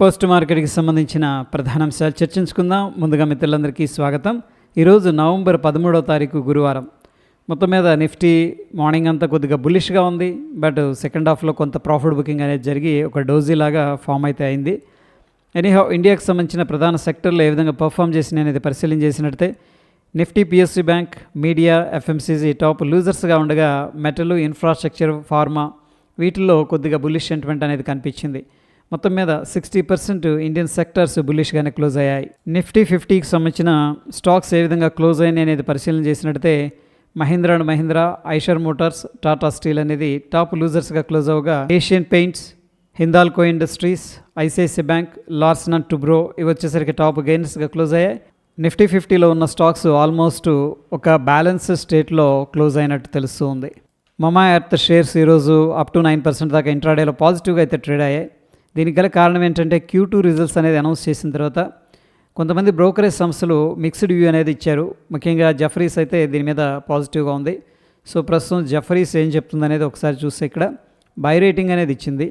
Post మార్కెట్కి సంబంధించిన ప్రధాన అంశాలు చర్చించుకుందాం. ముందుగా మిత్రులందరికీ స్వాగతం. ఈరోజు నవంబర్ పదమూడవ తారీఖు గురువారం. మొత్తం మీద నిఫ్టీ మార్నింగ్ అంతా కొద్దిగా బులిష్గా ఉంది. బట్ సెకండ్ హాఫ్లో కొంత ప్రాఫిట్ బుకింగ్ అనేది జరిగి ఒక డోజీ లాగా ఫామ్ అయితే అయింది. ఎనీహౌ ఇండియాకు సంబంధించిన ప్రధాన సెక్టర్లో ఏ విధంగా పర్ఫామ్ చేసిన అనేది పరిశీలన చేసినట్టే Nifty PSC bank media FMCG top లూజర్స్గా ఉండగా మెటల్ ఇన్ఫ్రాస్ట్రక్చర్ ఫార్మా వీటిల్లో కొద్దిగా బులిష్ సెంటిమెంట్ అనేది కనిపించింది. మొత్తం మీద సిక్స్టీ పర్సెంట్ ఇండియన్ సెక్టర్స్ బులిష్గానే క్లోజ్ అయ్యాయి. నిఫ్టీ ఫిఫ్టీకి సంబంధించిన స్టాక్స్ ఏ విధంగా క్లోజ్ అయినాయి అనేది పరిశీలన చేసినట్టయితే Mahindra and Mahindra Eicher Motors Tata Steel అనేది టాప్ లూజర్స్గా close అవగా Asian Paints Hindalco Industries ICICI Bank Larsen and Toubro ఇవి వచ్చేసరికి టాప్ గెయినర్స్గా క్లోజ్ అయ్యాయి. నిఫ్టీ ఫిఫ్టీలో ఉన్న స్టాక్స్ ఆల్మోస్ట్ ఒక బ్యాలెన్స్ స్టేట్లో క్లోజ్ అయినట్టు తెలుస్తుంది మమా ఎర్త్ షేర్స్ ఈరోజు అప్ టు నైన్ పర్సెంట్ దాకా ఇంట్రాడేలో పాజిటివ్గా అయితే ట్రేడ్ అయ్యాయి. దీనికి గల కారణం ఏంటంటే క్యూ టూ రిజల్ట్స్ అనేది అనౌన్స్ చేసిన తర్వాత కొంతమంది బ్రోకరేజ్ సంస్థలు మిక్స్డ్ వ్యూ అనేది ఇచ్చారు. ముఖ్యంగా జఫరీస్ అయితే దీని మీద పాజిటివ్గా ఉంది. సో ప్రస్తుతం జఫరీస్ ఏం చెప్తుంది అనేది ఒకసారి చూస్తే ఇక్కడ బై రేటింగ్ అనేది ఇచ్చింది.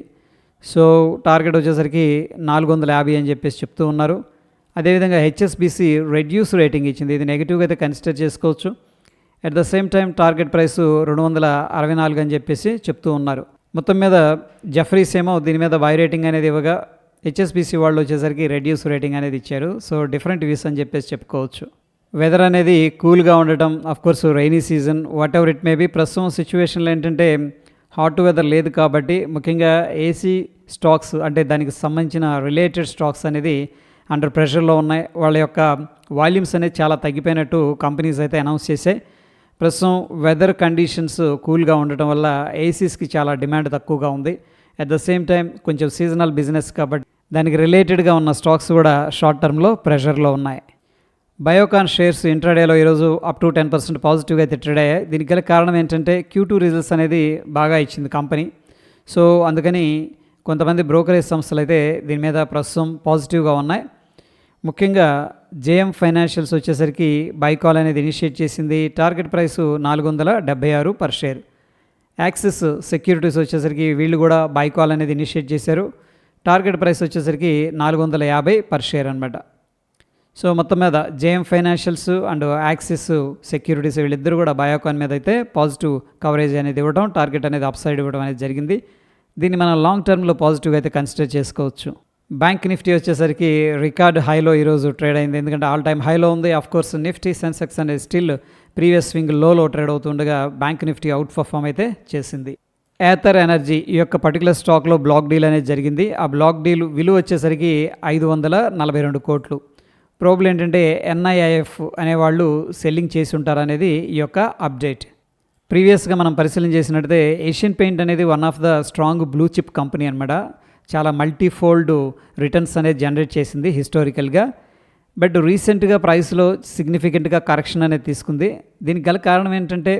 సో టార్గెట్ వచ్చేసరికి నాలుగు వందల యాభై అని చెప్పేసి చెప్తూ ఉన్నారు. అదేవిధంగా హెచ్ఎస్బిసి రెడ్యూస్ రేటింగ్ ఇచ్చింది. ఇది నెగిటివ్గా అయితే కన్సిడర్ చేసుకోవచ్చు. At the same time target price రెండు వందల అరవై నాలుగు అని చెప్పేసి చెప్తూ ఉన్నారు. మొత్తం మీద జఫ్రీస్ ఏమో దీని మీద బై రేటింగ్ అనేది ఇవ్వగా హెచ్ఎస్బిసి వాళ్ళు వచ్చేసరికి రెడ్యూస్ రేటింగ్ అనేది ఇచ్చారు. సో డిఫరెంట్ వ్యూస్ అని చెప్పేసి చెప్పుకోవచ్చు. వెదర్ అనేది కూల్గా ఉండటం of course rainy season whatever it may be ప్రస్తుతం సిచ్యువేషన్లో ఏంటంటే హాట్ వెదర్ లేదు కాబట్టి ముఖ్యంగా ఏసీ స్టాక్స్ అంటే దానికి సంబంధించిన రిలేటెడ్ స్టాక్స్ అనేది అండర్ ప్రెషర్లో ఉన్నాయి. వాళ్ళ యొక్క వాల్యూమ్స్ అనేది చాలా తగ్గిపోయినట్టు కంపెనీస్ అయితే అనౌన్స్ చేశాయి. ప్రస్తుతం వెదర్ కండిషన్స్ కూల్గా ఉండటం వల్ల ఏసీస్కి చాలా డిమాండ్ తక్కువగా ఉంది. అట్ ద సేమ్ టైం కొంచెం సీజనల్ బిజినెస్ కాబట్టి దానికి రిలేటెడ్గా ఉన్న స్టాక్స్ కూడా షార్ట్ టర్మ్లో ప్రెషర్లో ఉన్నాయి. బయోకాన్ షేర్స్ ఇంట్రాడేలో ఈరోజు అప్ టు టెన్ పర్సెంట్ పాజిటివ్గా అయితే ట్రేడ్ అయ్యాయి. దీనికి గల కారణం ఏంటంటే క్యూ టూ రిజల్ట్స్ అనేది బాగా ఇచ్చింది కంపెనీ సో అందుకని కొంతమంది బ్రోకరేజ్ సంస్థలు అయితే దీని మీద ప్రస్తుతం పాజిటివ్గా ఉన్నాయి. ముఖ్యంగా జేఎం ఫైనాన్షియల్స్ వచ్చేసరికి బైకాల్ అనేది ఇనిషియేట్ చేసింది. టార్గెట్ ప్రైస్ నాలుగు వందల డెబ్బై ఆరు పర్ షేర్. యాక్సిస్ సెక్యూరిటీస్ వచ్చేసరికి వీళ్ళు కూడా బైకాల్ అనేది ఇనిషియేట్ చేశారు. టార్గెట్ ప్రైస్ వచ్చేసరికి నాలుగు వందల యాభై పర్ షేర్ అనమాట సో మొత్తం మీద JM Financials and Axis Securities వీళ్ళిద్దరూ కూడా బయోకాన్ మీద అయితే పాజిటివ్ కవరేజ్ అనేది ఇవ్వడం టార్గెట్ అనేది అప్సైడ్ ఇవ్వడం అనేది జరిగింది. దీన్ని మనం లాంగ్ టర్మ్లో పాజిటివ్గా అయితే కన్సిడర్ చేసుకోవచ్చు. బ్యాంక్ నిఫ్టీ వచ్చేసరికి రికార్డ్ హైలో ఈరోజు ట్రేడ్ అయింది. ఎందుకంటే ఆల్ టైమ్ హైలో ఉంది. ఆఫ్ కోర్స్ నిఫ్టీ సెన్సెక్స్ అనేది స్టిల్ ప్రీవియస్ స్వింగ్ లోలో ట్రేడ్ అవుతుండగా బ్యాంక్ నిఫ్టీ అవుట్ పర్ఫామ్ అయితే చేసింది. ఏథర్ ఎనర్జీ ఈ యొక్క పర్టికులర్ స్టాక్లో బ్లాక్ డీల్ అనేది జరిగింది. ఆ బ్లాక్ డీల్ విలువ వచ్చేసరికి ఐదు వందల నలభై రెండు కోట్లు. ప్రోబ్లం ఏంటంటే ఎన్ఐఐఎఫ్ అనేవాళ్ళు సెల్లింగ్ చేసి ఉంటారనేది ఈ యొక్క అప్డేట్ ప్రీవియస్గా మనం పరిశీలన చేసినట్టయితే ఏషియన్ పెయింట్ అనేది one of the strong blue chip company అనమాట చాలా మల్టీఫోల్డ్ రిటర్న్స్ అనేది జనరేట్ చేసింది హిస్టారికల్గా బట్ రీసెంట్గా ప్రైస్లో సిగ్నిఫికెంట్గా కరెక్షన్ అనేది తీసుకుంది. దీనికి గల కారణం ఏంటంటే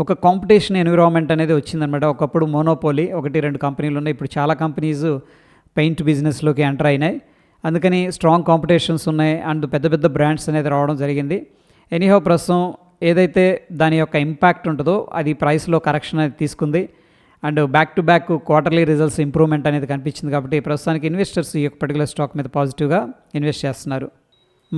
ఒక కాంపిటీషన్ ఎన్విరాన్మెంట్ అనేది వచ్చిందనమాట ఒకప్పుడు మోనోపోలీ ఒకటి రెండు కంపెనీలు ఉన్నాయి. ఇప్పుడు చాలా కంపెనీస్ పెయింట్ బిజినెస్లోకి ఎంటర్ అయినాయి. అందుకని స్ట్రాంగ్ కాంపిటీషన్స్ ఉన్నాయి. అండ్ పెద్ద పెద్ద బ్రాండ్స్ అనేది రావడం జరిగింది. ఎనీహో ప్రస్తుతం ఏదైతే దాని యొక్క ఇంపాక్ట్ ఉంటుందో అది ప్రైస్లో కరెక్షన్ అనేది తీసుకుంది. And back to back quarterly results improvement అనేది కనిపించింది కాబట్టి ప్రస్తుతానికి ఇన్వెస్టర్స్ ఈ యొక్క పర్టికులర్ స్టాక్ మీద పాజిటివ్గా ఇన్వెస్ట్ చేస్తున్నారు.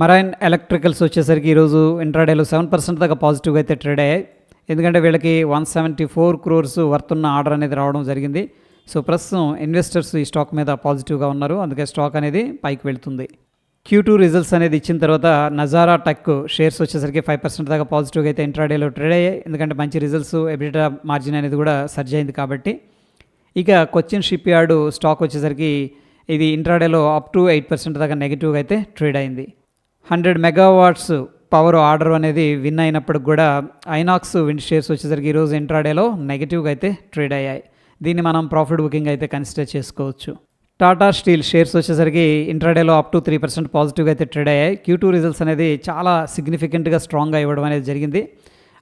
మరైన్ ఎలక్ట్రికల్స్ వచ్చేసరికి ఈరోజు ఇంట్రాడేలో సెవెన్ పర్సెంట్ దాకా పాజిటివ్గా అయితే ట్రేడ్ అయ్యాయి. ఎందుకంటే వీళ్ళకి one seventy four crores worth ఉన్న ఆర్డర్ అనేది రావడం జరిగింది. సో ప్రస్తుతం ఇన్వెస్టర్స్ ఈ స్టాక్ మీద పాజిటివ్గా ఉన్నారు. అందుకే స్టాక్ అనేది పైకి వెళ్తుంది. క్యూ టూ రిజల్ట్స్ అనేది ఇచ్చిన తర్వాత నజారా టక్ షేర్స్ వచ్చేసరికి ఫైవ్ పర్సెంట్ దాకా పాజిటివ్గా అయితే ఇంట్రాడేలో ట్రేడ్ అయ్యాయి. ఎందుకంటే మంచి రిజల్ట్స్ ఎబిటా మార్జిన్ అనేది కూడా సర్జ్ అయింది కాబట్టి. ఇక కొచ్చిన్ షిప్ యార్డు స్టాక్ వచ్చేసరికి ఇది ఇంట్రాడేలో అప్ టు ఎయిట్ పర్సెంట్ దాకా నెగిటివ్గా అయితే ట్రేడ్ అయింది. హండ్రెడ్ మెగావాట్స్ పవర్ ఆర్డర్ అనేది విన్ అయినప్పటికి కూడా ఐనాక్స్ విండ్ షేర్స్ వచ్చేసరికి ఈరోజు ఇంట్రాడేలో నెగిటివ్గా అయితే ట్రేడ్ అయ్యాయి. దీన్ని మనం ప్రాఫిట్ బుకింగ్ అయితే కన్సిడర్ చేసుకోవచ్చు. టాటా స్టీల్ షేర్స్ వచ్చేసరికి ఇంట్రాడేలో అప్ టు త్రీ పర్సెంట్ పాజిటివ్గా అయితే ట్రేడ్ అయ్యాయి. క్యూ టూ రిజల్ట్స్ అనేది చాలా సిగ్నిఫికెంట్గా స్ట్రాంగ్గా ఇవ్వడం అనేది జరిగింది.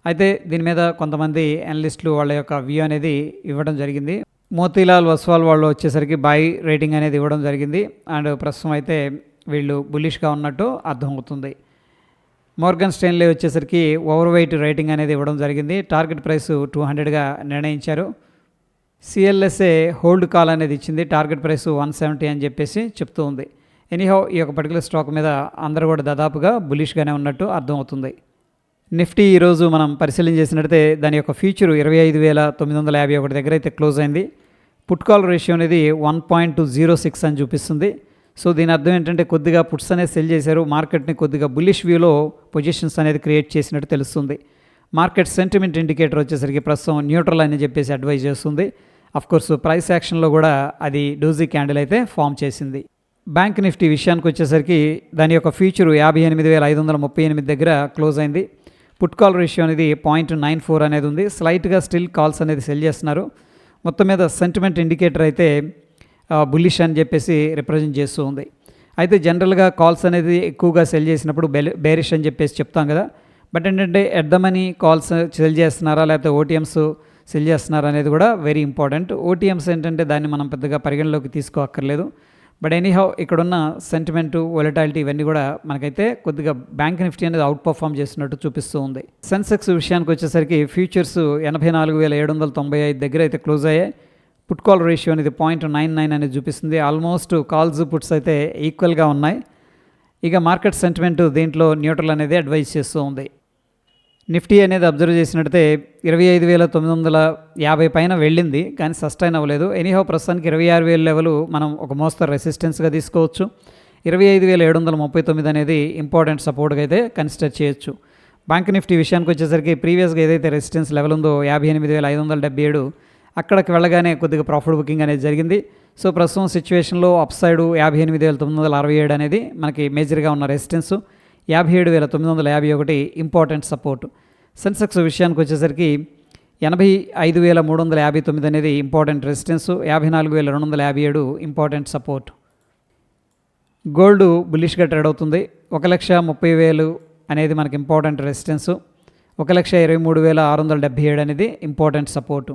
అయితే దీని మీద కొంతమంది అనలిస్టులు వాళ్ళ యొక్క వ్యూ అనేది ఇవ్వడం జరిగింది. మోతీలాల్ వస్వాల్ వాళ్ళు వచ్చేసరికి బై రేటింగ్ అనేది ఇవ్వడం జరిగింది. అండ్ ప్రస్తుతం అయితే వీళ్ళు బులిష్గా ఉన్నట్టు అర్థమవుతుంది మోర్గన్ స్టెయిన్లీ వచ్చేసరికి ఓవర్ వెయిట్ రేటింగ్ అనేది ఇవ్వడం జరిగింది. టార్గెట్ ప్రైస్ టూ హండ్రెడ్గా నిర్ణయించారు. సిఎల్ఎస్ఏ హోల్డ్ కాల్ అనేది ఇచ్చింది. టార్గెట్ ప్రైస్ వన్ సెవెంటీ అని చెప్పేసి చెప్తూ ఉంది. ఎనీహౌ ఈ యొక్క పర్టికులర్ స్టాక్ మీద అందరూ కూడా దాదాపుగా బులిష్గానే ఉన్నట్టు అర్థమవుతుంది. నిఫ్టీ ఈరోజు మనం పరిశీలన చేసినట్టయితే దాని యొక్క ఫ్యూచర్ ఇరవై ఐదు వేల తొమ్మిది వందల యాభై ఒకటి దగ్గర అయితే క్లోజ్ అయింది. పుట్ కాల్ రేషియో అనేది one point two zero six అని చూపిస్తుంది. సో దీని అర్థం ఏంటంటే కొద్దిగా పుట్స్ అనేది సెల్ చేశారు. మార్కెట్ని కొద్దిగా బుల్లిష్ వ్యూలో పొజిషన్స్ అనేది క్రియేట్ చేసినట్టు తెలుస్తుంది. మార్కెట్ సెంటిమెంట్ ఇండికేటర్ వచ్చేసరికి ప్రస్తుతం న్యూట్రల్ అని చెప్పేసి అడ్వైజ్ చేస్తుంది. కోర్స్ ప్రైస్ యాక్షన్లో కూడా అది డూజీ క్యాండిల్ అయితే ఫామ్ చేసింది. బ్యాంక్ నిఫ్టీ విషయానికి వచ్చేసరికి దాని యొక్క ఫ్యూచర్ యాభై ఎనిమిది వేల ఐదు వందల ముప్పై ఎనిమిది దగ్గర క్లోజ్ అయింది. పుట్ కాల్ రేషియో అనేది పాయింట్ నైన్ ఫోర్ అనేది ఉంది. స్లైట్గా స్టిల్ కాల్స్ అనేది సెల్ చేస్తున్నారు. మొత్తం మీద సెంటిమెంట్ ఇండికేటర్ అయితే బుల్లిష్ అని చెప్పేసి రిప్రజెంట్ చేస్తూ ఉంది. అయితే జనరల్గా కాల్స్ అనేది ఎక్కువగా సెల్ చేసినప్పుడు బెల్ బేరిష్ అని చెప్పేసి చెప్తాం కదా. బట్ ఏంటంటే at the money calls sell చేస్తున్నారా లేకపోతే ఓటీఎమ్స్ సెల్ చేస్తున్నారు అనేది కూడా వెరీ ఇంపార్టెంట్ ఓటీఎమ్స్ ఏంటంటే దాన్ని మనం పెద్దగా పరిగణలోకి తీసుకోక్కర్లేదు. బట్ ఎనీహౌ ఇక్కడున్న సెంటిమెంట్ వొలటాలిటీ ఇవన్నీ కూడా మనకైతే కొద్దిగా బ్యాంక్ నిఫ్టీ అనేది అవుట్ పర్ఫామ్ చేస్తున్నట్టు చూపిస్తూ ఉంది. సెన్సెక్స్ విషయానికి వచ్చేసరికి ఫ్యూచర్స్ ఎనభై నాలుగు వేల ఏడు వందల తొంభై ఐదు దగ్గర అయితే క్లోజ్ అయ్యాయి. పుట్ కాల్ రేషియో అనేది పాయింట్ నైన్ నైన్ అనేది చూపిస్తుంది. ఆల్మోస్ట్ కాల్స్ పుట్స్ అయితే ఈక్వల్గా ఉన్నాయి. ఇక మార్కెట్ సెంటిమెంట్ దీంట్లో న్యూట్రల్ అనేది అడ్వైజ్ చేస్తూ ఉంది. నిఫ్టీ అనేది అబ్జర్వ్ చేసినట్టయితే ఇరవై ఐదు వేల తొమ్మిది వందల యాభై పైన వెళ్ళింది కానీ సస్టైన్ అవ్వలేదు. ఎనీహో ప్రస్తుతానికి ఇరవై ఆరు వేల లెవెల్ మనం ఒక మోస్తరు రెసిస్టెన్స్గా తీసుకోవచ్చు. ఇరవై ఐదు వేల ఏడు వందల ముప్పై తొమ్మిది అనేది ఇంపార్టెంట్ సపోర్ట్గా అయితే కన్సిడర్ చేయొచ్చు. బ్యాంక్ నిఫ్టీ విషయానికి వచ్చేసరికి ప్రీవియస్గా ఏదైతే రెసిస్టెన్స్ లెవెల్ ఉందో యాభై ఎనిమిది వేల ఐదు వందల డెబ్బై ఏడు అక్కడికి వెళ్ళగానే కొద్దిగా ప్రాఫిట్ బుకింగ్ అనేది జరిగింది. సో ప్రస్తుతం సిచ్యువేషన్లో అప్ సైడ్ యాభై ఎనిమిది వేల తొమ్మిది వందల అరవై ఏడు అనేది మనకి మేజర్గా ఉన్న రెసిస్టెన్స్. యాభై ఏడు వేల తొమ్మిది వందల యాభై ఒకటి ఇంపార్టెంట్ సపోర్ట్. సెన్సెక్స్ విషయానికి వచ్చేసరికి ఎనభై ఐదు వేల మూడు వందల యాభై తొమ్మిది అనేది ఇంపార్టెంట్ రెసిస్టెన్స్ యాభై నాలుగు వేల రెండు వందల యాభై ఏడు ఇంపార్టెంట్ సపోర్ట్. గోల్డ్ బుల్లిష్గా ట్రేడ్ అవుతుంది. ఒక లక్ష ముప్పై వేలు అనేది మనకి ఇంపార్టెంట్ రెసిస్టెన్స్ ఒక లక్ష ఇరవై మూడు వేల ఆరు వందల డెబ్బై ఏడు అనేది ఇంపార్టెంట్ సపోర్టు.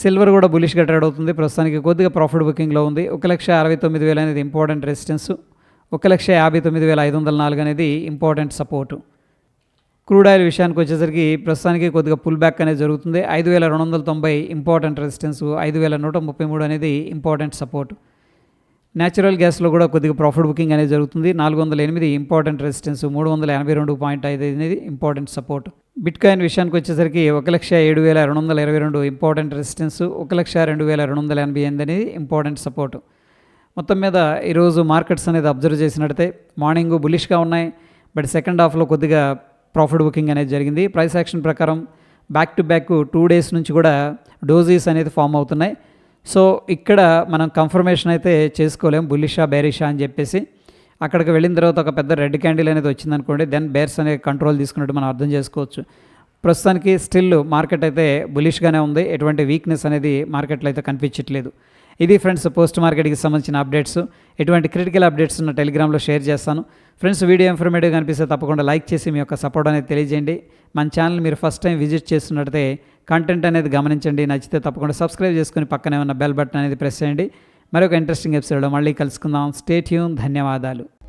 సిల్వర్ కూడా బులిష్గా ట్రేడ్ అవుతుంది. ప్రస్తుతానికి కొద్దిగా ప్రాఫిట్ బుకింగ్లో ఉంది. ఒక లక్ష అరవై తొమ్మిది వేలు అనేది ఇంపార్టెంట్ రెసిస్టెన్స్ ఒక లక్ష యాభై తొమ్మిది వేల ఐదు వందల నాలుగు అనేది ఇంపార్టెంట్ సపోర్టు. క్రూడ్ ఆయిల్ విషయానికి వచ్చేసరికి ప్రస్తుతానికి కొద్దిగా పుల్ బ్యాక్ అనేది జరుగుతుంది. ఐదు వేల రెండు వందల తొంభై ఇంపార్టెంట్ రెసిస్టెన్స్ ఐదు వేల నూట ముప్పై మూడు అనేది ఇంపార్టెంట్ సపోర్ట్. న్యాచురల్ గ్యాస్లో కూడా కొద్దిగా ప్రాఫిట్ బుకింగ్ అనేది జరుగుతుంది. నాలుగు వందల ఎనిమిది ఇంపార్టెంట్ రెసిస్టెన్స్ మూడు వందల ఎనభై రెండు పాయింట్ ఐదు అనేది ఇంపార్టెంట్ సపోర్ట్. బిట్ కాయిన్ విషయానికి వచ్చేసరికి ఒక లక్ష ఏడు వేల రెండు వందల ఇరవై రెండు ఇంపార్టెంట్ రెసిస్టెన్స్ ఒక లక్ష రెండు వేల రెండు వందల ఎనభై ఎనిమిది అనేది ఇంపార్టెంట్ సపోర్ట్. మొత్తం మీద ఈరోజు మార్కెట్స్ అనేది అబ్జర్వ్ చేసినట్టయితే మార్నింగ్ బులిష్గా ఉన్నాయి. బట్ సెకండ్ హాఫ్లో కొద్దిగా ప్రాఫిట్ బుకింగ్ అనేది జరిగింది. ప్రైస్ యాక్షన్ ప్రకారం back to back two days నుంచి కూడా డోజీస్ అనేది ఫామ్ అవుతున్నాయి. సో ఇక్కడ మనం కన్ఫర్మేషన్ అయితే చేసుకోలేం. బులిషా బేరిషా అని చెప్పేసి అక్కడికి వెళ్ళిన తర్వాత ఒక పెద్ద రెడ్ క్యాండిల్ అనేది వచ్చిందనుకోండి. దెన్ బేర్స్ అనే కంట్రోల్ తీసుకున్నట్టు మనం అర్థం చేసుకోవచ్చు. ప్రస్తుతానికి స్టిల్ మార్కెట్ అయితే బులిష్గానే ఉంది. ఎటువంటి వీక్నెస్ అనేది మార్కెట్లో అయితే కనిపించట్లేదు. ఇది ఫ్రెండ్స్ పోస్ట్ మార్కెట్కి సంబంధించిన అప్డేట్స్. ఎటువంటి క్రిటికల్ అప్డేట్స్ ఉన్న టెలిగ్రామ్లో షేర్ చేస్తాను. ఫ్రెండ్స్ వీడియో ఇన్ఫర్మేటివ్ కనిపిస్తే తప్పకుండా లైక్ చేసి మీ యొక్క సపోర్ట్ అనేది తెలియజేయండి. మన ఛానల్ మీరు ఫస్ట్ టైం విజిట్ చేస్తున్నట్టయితే కంటెంట్ అనేది గమనించండి. నచ్చితే తప్పకుండా సబ్స్క్రైబ్ చేసుకుని పక్కనే ఉన్న బెల్ బటన్ అనేది ప్రెస్ చేయండి. మరొక ఇంట్రెస్టింగ్ ఎపిసోడ్లో మళ్ళీ కలుసుకుందాం. స్టేట్ యూన్ ధన్యవాదాలు.